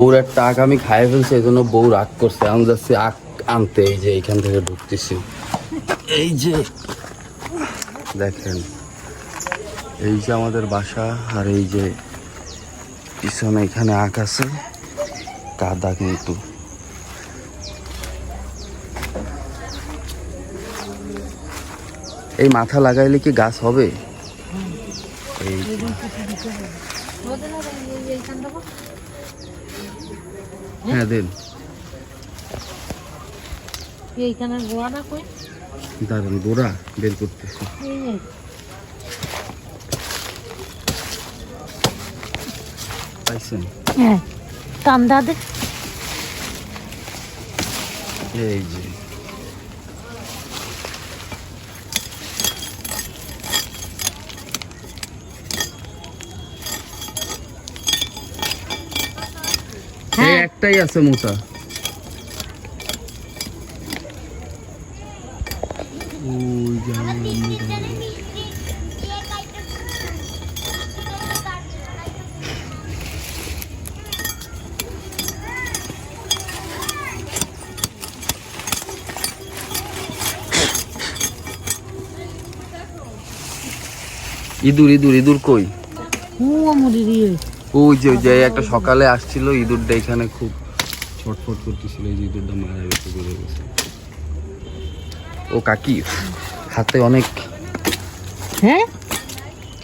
বউর একটা আগ আমি খাইয়ে ফেলছি এই জন্য বউ রাগ করছে আমি যাচ্ছি আগ আনতে এই যে এইখান থেকে ঢুকতেছি এই যে দেখেন এই যে আমাদের বাসা আর এই যে পিছনে এখানে আখ আছে কাদা কিন্তু এই মাথা লাগাইলে কি গাছ হবে এই হ্যাঁ দেন। এইখানের গোয়াটা কই? দাঁড়ান গোড়া বের করতেছি। পাইছেন? হ্যাঁ টান দে। এই যে। হ্যাঁ। একটাই আছে মোটা। ইঁদুর ইঁদুর ইঁদুর কই? ও মুড়ি দিয়ে ওই যে ওই যে একটা সকালে আসছিল ইঁদুরটা এখানে খুব ছটফট করতেছিল এই যে ইঁদুরটা মারা গেছে পড়ে গেছে। ও কাকি হাতে অনেক হ্যাঁ?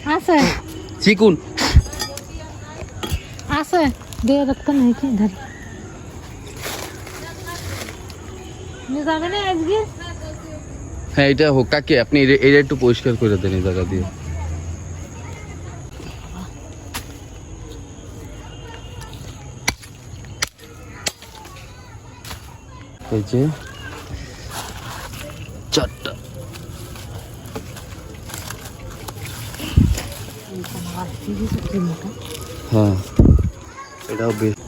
আছে। চিকুন। আছে। দিয়ে রাখতে নেই কি? ধর। যাবে না আজকে? হ্যাঁ এটা হোক কাকি আপনি এটা একটু পরিষ্কার করে দেন এই জায়গা দিয়ে। এই যে চারটা। হ্যাঁ এটাও বেশ।